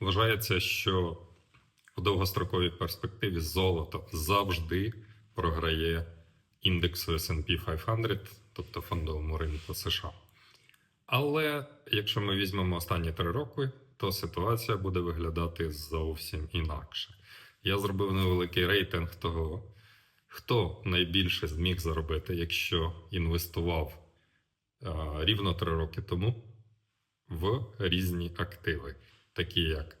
Вважається, що в довгостроковій перспективі золото завжди програє індексу SP 500, тобто фондовому ринку США. Але якщо ми візьмемо останні три роки, то ситуація буде виглядати зовсім інакше. Я зробив невеликий рейтинг того, хто найбільше зміг заробити, якщо інвестував а, рівно три роки тому в різні активи, такі як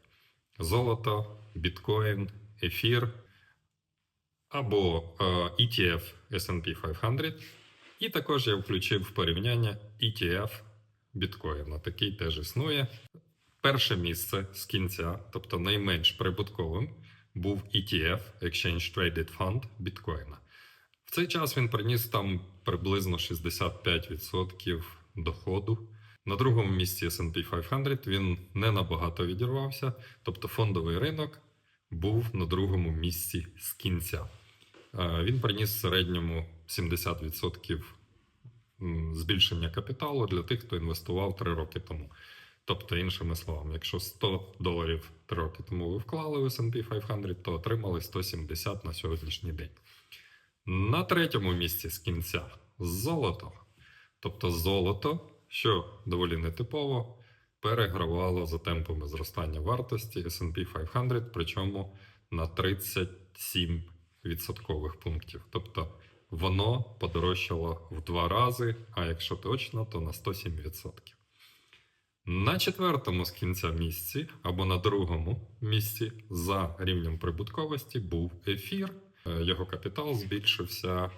золото, біткоін, ефір або ETF SP 500. І також я включив в порівняння ETF біткоїна. Такий теж існує. Перше місце з кінця, тобто найменш прибутковим, був ETF Exchange Traded Fund біткоїна. В цей час він приніс там приблизно 65% доходу. На другому місці SP 500 він не набагато відірвався, тобто фондовий ринок був на другому місці з кінця. Е, Він приніс середньому 70% збільшення капіталу для тих, хто інвестував 3 роки тому. Тобто, іншими словами, якщо 100 доларів 3 роки тому ви вклали в SP 500, то отримали 170 на сьогоднішній день. На третьому місці з кінця золото. Тобто золото, що доволі нетипово, перегравало за темпами зростання вартості SP 500, причому на 37 відсоткових пунктів. Тобто воно подорожчало в два рази, а якщо точно, то на 107%. На четвертому з кінця місці або на другому місці за рівнем прибутковості був ефір. Е, Його капітал збільшився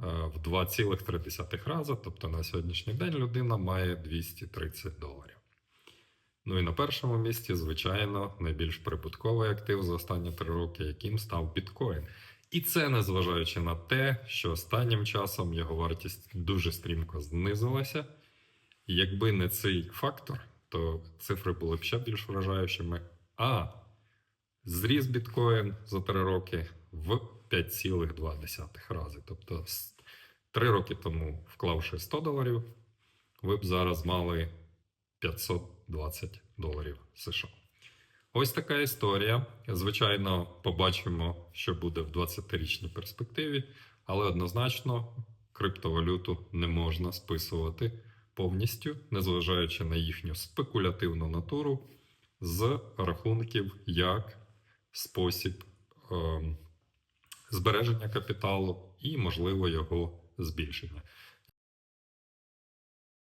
в 2,3 рази. Тобто на сьогоднішній день людина має 230 доларів. Ну і на першому місці, звичайно, найбільш прибутковий актив за останні три роки, яким став біткоін. І це незважаючи на те, що останнім часом його вартість дуже стрімко знизилася. Якби не цей фактор, то цифри були б ще більш вражаючими. А зріс біткоін за 3 роки в 5,2 рази. Тобто, з 3 роки тому, вклавши 100 доларів, ви б зараз мали 520 доларів США. Ось така історія. Звичайно, побачимо, що буде в 20-річній перспективі, але однозначно криптовалюту не можна списувати повністю, незважаючи на їхню спекулятивну натуру, з рахунків як спосіб ем, збереження капіталу і, можливо, його збільшення.